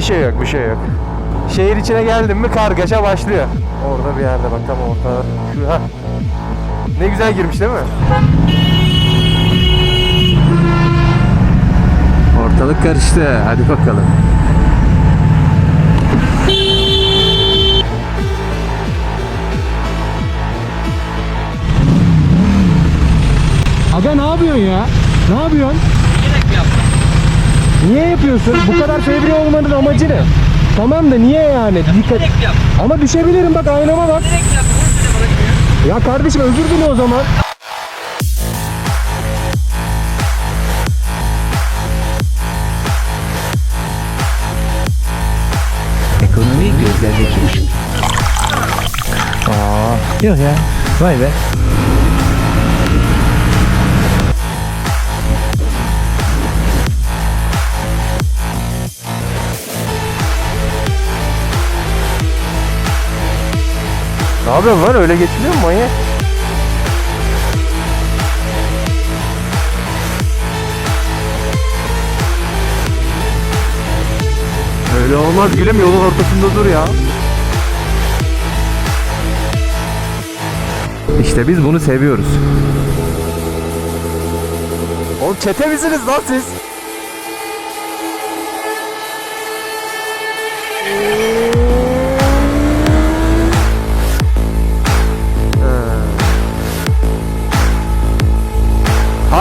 şey yok bir şey yok. Şehir içine geldim mi kargaşa başlıyor. Orada bir yerde bak tam ortada. Şu ha. Ne güzel girmiş değil mi? Ortalık karıştı. Hadi bakalım. Aga ne yapıyorsun ya? Ne yapıyorsun? Niye yapıyorsun? Bu kadar fevri olmanın amacı ne? Tamam da niye yani? Dikkat. Ama düşebilirim bak aynama bak. Ya kardeşim özür dile o zaman. Ekonomi gözlerde kim? Aa, yok ya. Vay be. Ne yapıyorsun lan öyle geçiliyor mu manyak? Öyle olmaz gülüm yolun ortasında dur ya. İşte biz bunu seviyoruz. Oğlum çete misiniz lan siz?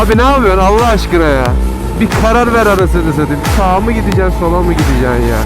Abi ne yapıyorsun Allah aşkına ya? Bir karar ver arasını satayım. Sağa mı gideceksin, sola mı gideceksin ya?